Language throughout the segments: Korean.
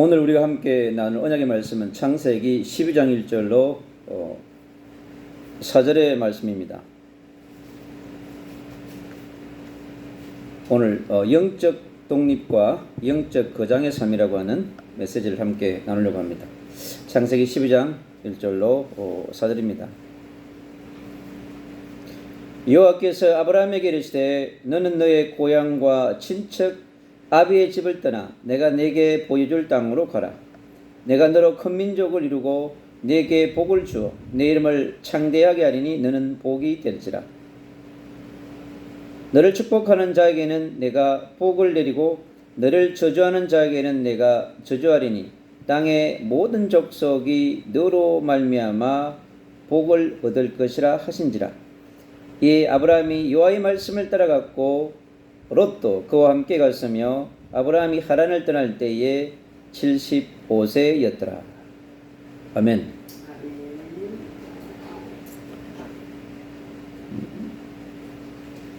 오늘 우리가 함께 나눌 언약의 말씀은 창세기 12장 1절로 어, 4절의 말씀입니다. 오늘 어, 영적 독립과 영적 거장의 삶이라고 하는 메시지를 함께 나누려고 합니다. 창세기 12장 1절로 어, 4절입니다. 여호와께서 아브라함에게 이르시되 너는 너의 고향과 친척 아비의 집을 떠나 내가 네게 보여줄 땅으로 가라. 내가 너로 큰 민족을 이루고 네게 복을 주어 내 이름을 창대하게 하리니 너는 복이 될지라. 너를 축복하는 자에게는 내가 복을 내리고 너를 저주하는 자에게는 내가 저주하리니 땅의 모든 족속이 너로 말미암아 복을 얻을 것이라 하신지라. 이 아브라함이 여호와의 말씀을 따라갔고 롯도 그와 함께 갔으며 아브라함이 하란을 떠날 때에 75세였더라. 아멘.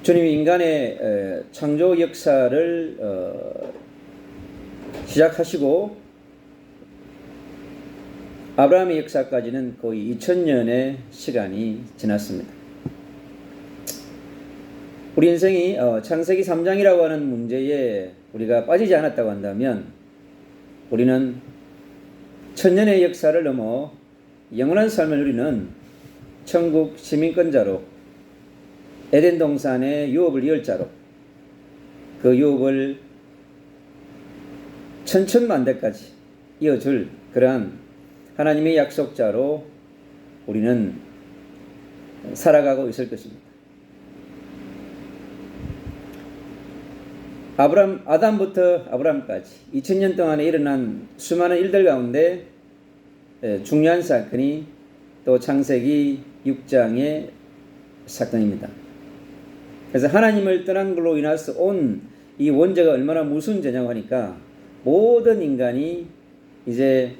주님이 인간의 에, 창조 역사를 어, 시작하시고 아브라함의 역사까지는 거의 2000년의 시간이 지났습니다. 우리 인생이 어, 창세기 3장이라고 하는 문제에 우리가 빠지지 않았다고 한다면 우리는 천년의 역사를 넘어 영원한 삶을 누리는 천국 시민권자로 에덴 동산의 유업을 이을 자로 그 유업을 천천만대까지 이어줄 그러한 하나님의 약속자로 우리는 살아가고 있을 것입니다. 아브람 아담부터 아브람까지 2000년 동안에 일어난 수많은 일들 가운데 에, 중요한 사건이 또 창세기 6장의 사건입니다. 그래서 하나님을 떠난 걸로 인해서 온 이 원죄가 얼마나 무서운 죄냐고 하니까 모든 인간이 이제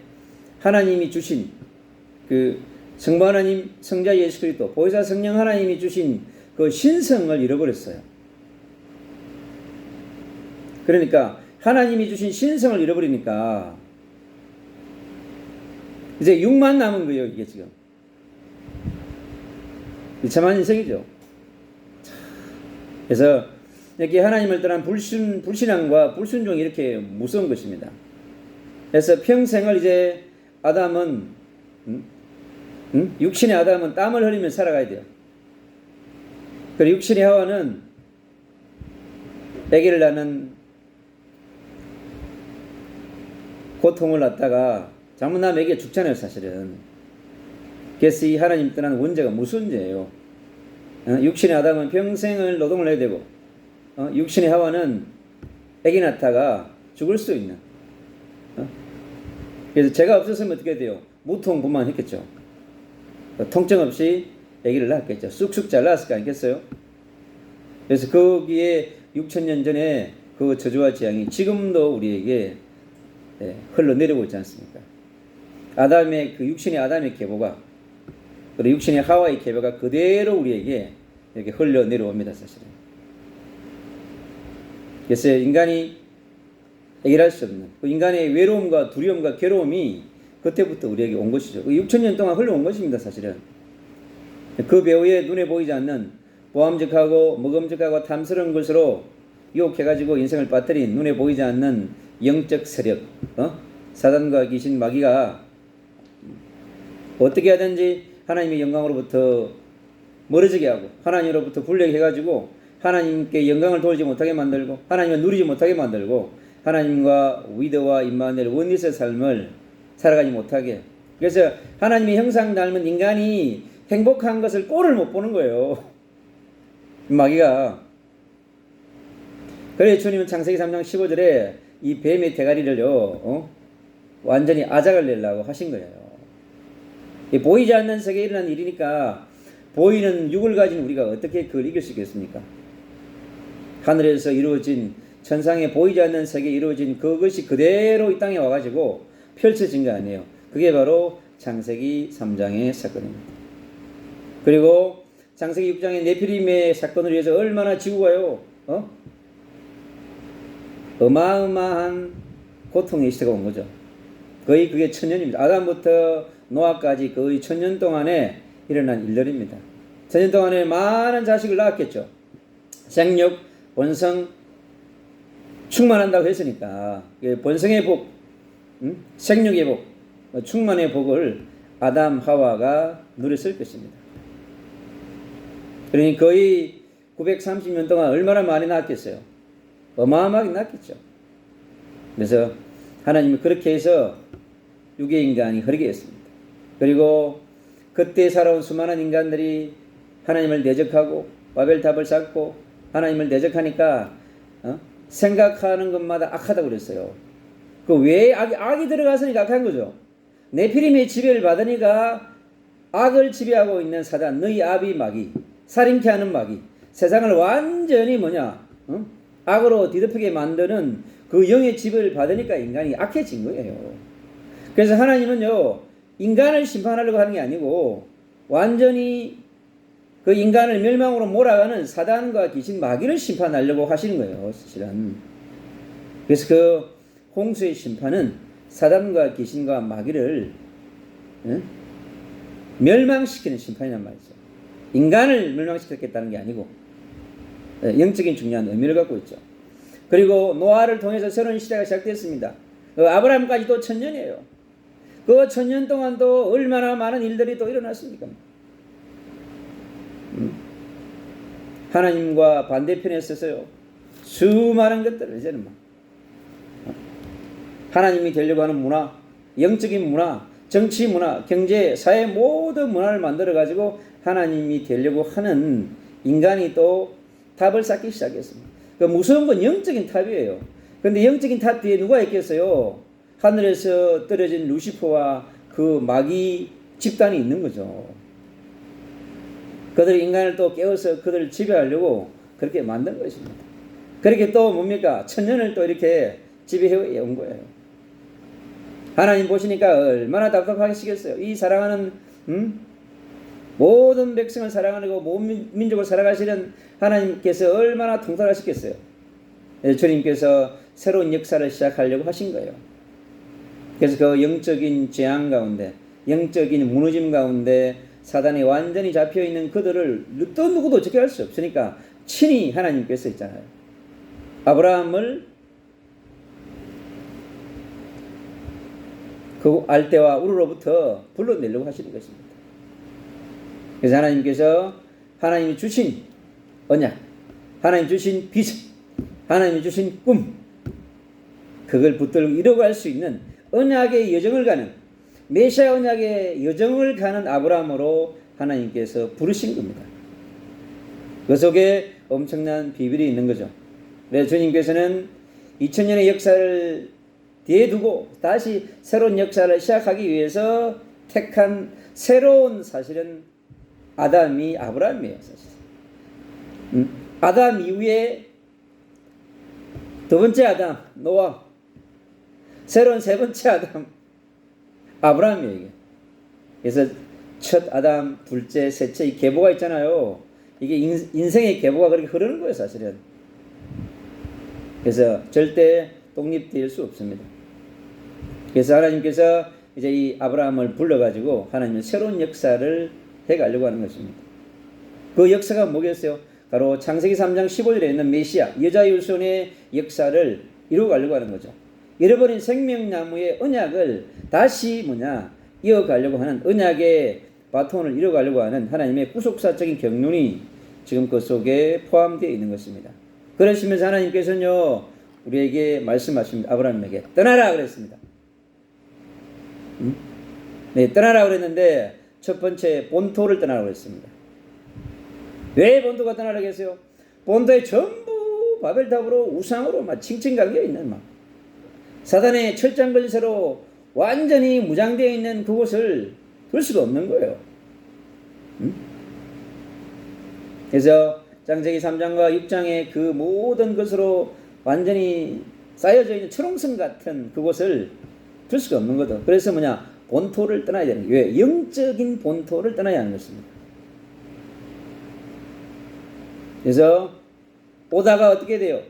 하나님이 주신 그 성부 하나님 성자 예수 그리스도 보혜사 성령 하나님이 주신 그 신성을 잃어버렸어요. 그러니까 하나님이 주신 신성을 잃어버리니까 이제 육만 남은 거예요, 이게 지금. 비참한 인생이죠. 그래서 이렇게 하나님을 떠난 불신, 불신앙과 불순종이 이렇게 무서운 것입니다. 그래서 평생을 이제 아담은, 음? 음? 육신의 아담은 땀을 흘리며 살아가야 돼요. 그리고 육신의 하와는 아기를 낳는 고통을 낳다가 애기가 죽잖아요, 사실은. 그래서 이 하나님 떠난 원죄가 무슨 죄예요? 어? 육신의 아담은 평생을 노동을 해야 되고, 어? 육신의 하와는 애기 낳다가 죽을 수 있는. 어? 그래서 제가 없었으면 어떻게 돼요? 무통분만 했겠죠. 통증 없이 아기를 낳았겠죠. 쑥쑥 잘 낳았을 거 아니겠어요? 그래서 거기에 6천년 전에 그 저주와 재앙이 지금도 우리에게 예, 흘러내려오고 있지 않습니까? 아담의 그 육신의 아담의 계보가 그리고 육신의 하와의 계보가 그대로 우리에게 이렇게 흘러내려옵니다, 사실은. 그래서 인간이 해결할 수 없는 그 인간의 외로움과 두려움과 괴로움이 그때부터 우리에게 온 것이죠. 6천 년 동안 흘러온 것입니다, 사실은. 그 배후에 눈에 보이지 않는 보암직하고 먹음직하고 탐스러운 것으로 유혹해가지고 인생을 빠뜨린 눈에 보이지 않는 영적 세력, 어? 사단과 귀신 마귀가 어떻게 하든지 하나님의 영광으로부터 멀어지게 하고 하나님으로부터 분리해 가지고 하나님께 영광을 돌지 못하게 만들고 하나님을 누리지 못하게 만들고 하나님과 위드와 임마누엘 원리스의 삶을 살아가지 못하게 그래서 하나님의 형상 닮은 인간이 행복한 것을 꼴을 못 보는 거예요. 마귀가 그래 주님은 창세기 3장 15절에 이 뱀의 대가리를요 어? 완전히 아작을 내려고 하신 거예요. 보이지 않는 세계에 일어난 일이니까 보이는 육을 가진 우리가 어떻게 그걸 이길 수 있겠습니까? 하늘에서 이루어진 천상에 보이지 않는 세계에 이루어진 그것이 그대로 이 땅에 와가지고 펼쳐진 거 아니에요. 그게 바로 창세기 3장의 사건입니다. 그리고 창세기 6장의 네피림의 사건을 위해서 얼마나 지구가요, 어? 어마어마한 고통의 시대가 온 거죠. 거의 그게 천년입니다. 아담부터 노아까지 거의 천년 동안에 일어난 일들입니다. 천년 동안에 많은 자식을 낳았겠죠. 생육, 번성, 충만한다고 했으니까 그 번성의 복, 음? 생육의 복, 어, 충만의 복을 아담 하와가 누렸을 것입니다. 그러니 거의 930년 동안 얼마나 많이 낳았겠어요? 어마어마하게 낳았겠죠. 그래서 하나님이 그렇게 해서 유괴 인간이 흐르게 했습니다. 그리고 그때 살아온 수많은 인간들이 하나님을 대적하고 바벨탑을 쌓고 하나님을 대적하니까 어? 생각하는 것마다 악하다고 그랬어요. 그 왜 악이, 악이 들어갔으니까 악한 거죠. 네피림의 지배를 받으니까 악을 지배하고 있는 사단, 너희 아비 마귀, 살인케 하는 마귀, 세상을 완전히 뭐냐, 어? 악으로 뒤덮이게 만드는 그 영의 지배를 받으니까 인간이 악해진 거예요. 그래서 하나님은요, 인간을 심판하려고 하는 게 아니고, 완전히 그 인간을 멸망으로 몰아가는 사단과 귀신 마귀를 심판하려고 하시는 거예요, 사실은. 그래서 그 홍수의 심판은 사단과 귀신과 마귀를 예? 멸망시키는 심판이란 말이죠. 인간을 멸망시켰겠다는 게 아니고 예, 영적인 중요한 의미를 갖고 있죠. 그리고 노아를 통해서 새로운 시대가 시작됐습니다. 그 아브라함까지도 천년이에요. 그 천년 동안도 얼마나 많은 일들이 또 일어났습니까? 음. 하나님과 반대편에 서서요. 수많은 것들을 이제는 막 하나님이 되려고 하는 문화, 영적인 문화, 정치 문화, 경제, 사회 모든 문화를 만들어 가지고 하나님이 되려고 하는 인간이 또 탑을 쌓기 시작했습니다. 그 무서운 건 영적인 탑이에요. 그런데 영적인 탑 뒤에 누가 있겠어요? 하늘에서 떨어진 루시퍼와 그 마귀 집단이 있는 거죠. 그들이 인간을 또 깨워서 그들을 지배하려고 그렇게 만든 것입니다. 그렇게 또 뭡니까? 천년을 또 이렇게 지배해 온 거예요. 하나님 보시니까 얼마나 답답하시겠어요. 이 사랑하는 음? 모든 백성을 사랑하고 모든 민족을 사랑하시는 하나님께서 얼마나 통달하시겠어요. 예, 주님께서 새로운 역사를 시작하려고 하신 거예요. 그래서 그 영적인 재앙 가운데, 영적인 무너짐 가운데 사단이 완전히 잡혀 있는 그들을 또 누구도 어떻게 할 수 없으니까 친히 하나님께서 있잖아요. 아브라함을 그 알대와 우르로부터 불러내려고 하시는 것입니다. 그래서 하나님께서 하나님이 주신 언약, 하나님 주신 비전, 하나님이 주신 꿈, 그걸 붙들고 이뤄갈 수 있는 언약의 여정을 가는 메시아 언약의 여정을 가는 아브라함으로 하나님께서 부르신 겁니다. 그 속에 엄청난 비밀이 있는 거죠. 네, 주님께서는 2000년의 역사를 뒤에 두고 다시 새로운 역사를 시작하기 위해서 택한 새로운 사실은 아담이 아브라함이에요. 사실. 음, 아담 이후에 두 번째 아담 노아 새로운 세 번째 아담 아브라함이에요. 이게. 그래서 첫 아담, 둘째, 셋째 이 계보가 있잖아요. 이게 인, 생의 계보가 그렇게 흐르는 거예요, 사실은. 그래서 절대 독립될 수 없습니다. 그래서 하나님께서 이제 이 아브라함을 불러가지고 하나님은 새로운 역사를 해가려고 하는 것입니다. 그 역사가 뭐겠어요? 바로 창세기 3장 15절에 있는 메시아, 여자 유손의 역사를 이루어가려고 하는 거죠. 잃어버린 생명나무의 언약을 다시 뭐냐, 이어가려고 하는 언약의 바톤을 이어가려고 하는 하나님의 구속사적인 경륜이 지금 그 속에 포함되어 있는 것입니다. 그러시면서 하나님께서는요, 우리에게 말씀하십니다. 아브라함에게 떠나라 그랬습니다. 음? 네, 떠나라 그랬는데 첫 번째 본토를 떠나라고 했습니다. 왜 본토가 떠나라고 했어요? 본토에 전부 바벨탑으로 우상으로 막 칭칭 감겨 있는 막 사단의 철장 걸리서로 완전히 무장되어 있는 그곳을 둘 수가 없는 거예요. 음? 그래서 장세기 3장과 6장의 그 모든 것으로 완전히 쌓여져 있는 초롱성 같은 그곳을 둘 수가 없는 거죠. 그래서 뭐냐 본토를 떠나야 되는 거예요. 왜? 영적인 본토를 떠나야 하는 것입니다. 그래서 오다가 어떻게 돼요?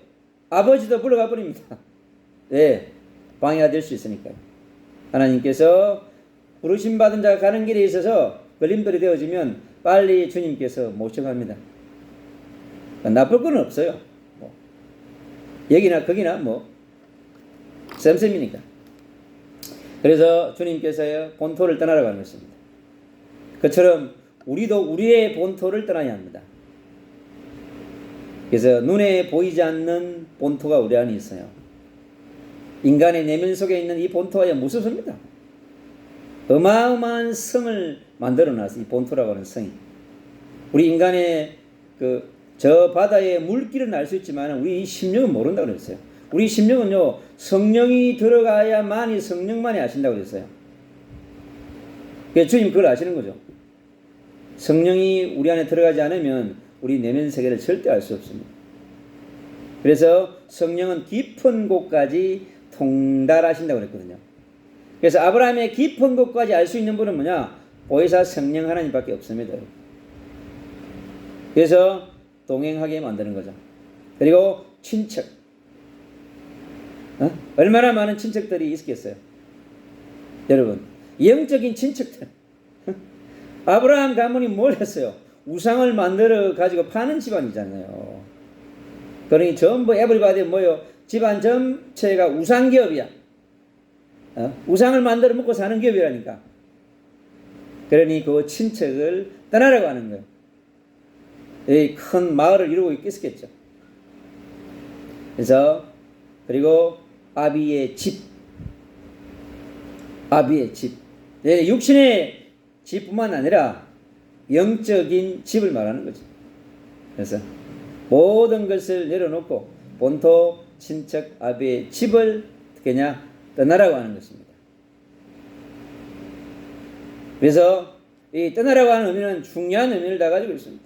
아버지도 불러가 버립니다. 네, 방해가 될 수 있으니까요. 하나님께서 부르심 받은 자가 가는 길에 있어서 걸림돌이 되어지면 빨리 주님께서 모셔갑니다. 나쁠 건 없어요. 뭐. 여기나 거기나 뭐 쌤쌤이니까. 그래서 주님께서 본토를 떠나라고 하는 것입니다. 그처럼 우리도 우리의 본토를 떠나야 합니다. 그래서 눈에 보이지 않는 본토가 우리 안에 있어요. 인간의 내면 속에 있는 이 본토가 무섭습니다. 어마어마한 성을 만들어 놨어요. 이 본토라고 하는 성이. 우리 인간의 그 저 바다의 물길은 알 수 있지만 우리 이 심령은 모른다고 그랬어요. 우리 심령은요 성령이 들어가야만이 성령만이 아신다고 그랬어요. 그래서 주님 그걸 아시는 거죠. 성령이 우리 안에 들어가지 않으면 우리 내면 세계를 절대 알 수 없습니다. 그래서 성령은 깊은 곳까지 통달하신다고 그랬거든요. 그래서 아브라함의 깊은 곳까지 알 수 있는 분은 뭐냐? 보혜사 성령 하나님밖에 없습니다. 그래서 동행하게 만드는 거죠. 그리고 친척. 어? 얼마나 많은 친척들이 있겠어요? 여러분, 영적인 친척들. 아브라함 가문이 뭘 했어요? 우상을 만들어 가지고 파는 집안이잖아요. 그러니 전부 에브리바디 뭐요? 집안 전체가 우상 기업이야. 어? 우상을 만들어 먹고 사는 기업이라니까. 그러니 그 친척을 떠나라고 하는 거예요. 이 큰 마을을 이루고 있겠겠죠. 그래서 그리고 아비의 집, 아비의 집, 네, 육신의 집뿐만 아니라 영적인 집을 말하는 거죠. 그래서 모든 것을 내려놓고 본토 친척 아비의 집을 어떻게냐 떠나라고 하는 것입니다. 그래서 이 떠나라고 하는 의미는 중요한 의미를 다 가지고 있습니다.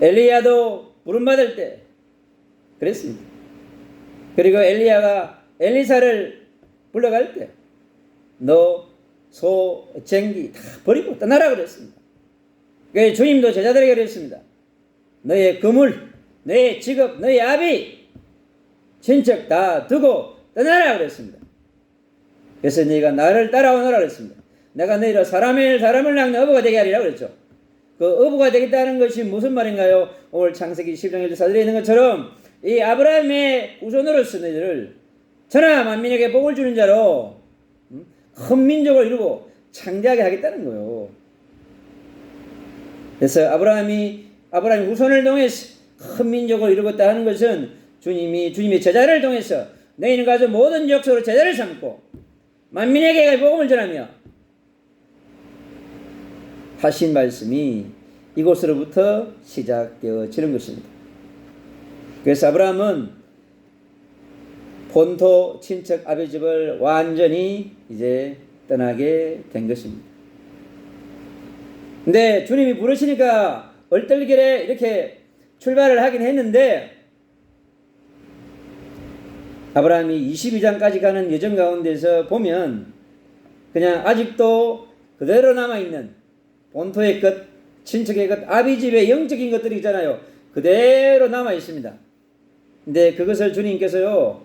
엘리야도 부름 받을 때 그랬습니다. 그리고 엘리야가 엘리사를 불러갈 때 너 소, 쟁기 다 버리고 떠나라 그랬습니다. 그 주님도 제자들에게 그랬습니다. 너의 그물, 너의 직업, 너의 아비, 친척 다 두고 떠나라 그랬습니다. 그래서 네가 나를 따라오너라 그랬습니다. 내가 너희로 사람을 사람을 낳는 어부가 되게 하리라 그랬죠. 그 어부가 되겠다는 것이 무슨 말인가요? 오늘 창세기 10장 1절 4절에 있는 것처럼 이 아브라함의 우선으로서 너희들을 천하 만민에게 복을 주는 자로 음? 큰 민족을 이루고 창대하게 하겠다는 거예요. 그래서 아브라함이 아브라함이 우선을 통해서 큰 민족을 이루겠다 하는 것은 주님이 주님의 제자를 통해서 너희는 가서 모든 역사로 제자를 삼고 만민에게 복음을 전하며 하신 말씀이 이곳으로부터 시작되어지는 것입니다. 그래서 아브라함은 본토 친척 아비 집을 완전히 이제 떠나게 된 것입니다. 근데 주님이 부르시니까 얼떨결에 이렇게 출발을 하긴 했는데 아브라함이 22장까지 가는 여정 가운데서 보면 그냥 아직도 그대로 남아있는 본토의 것, 친척의 것, 아비 집의 영적인 것들이 있잖아요. 그대로 남아 있습니다. 근데 그것을 주님께서요,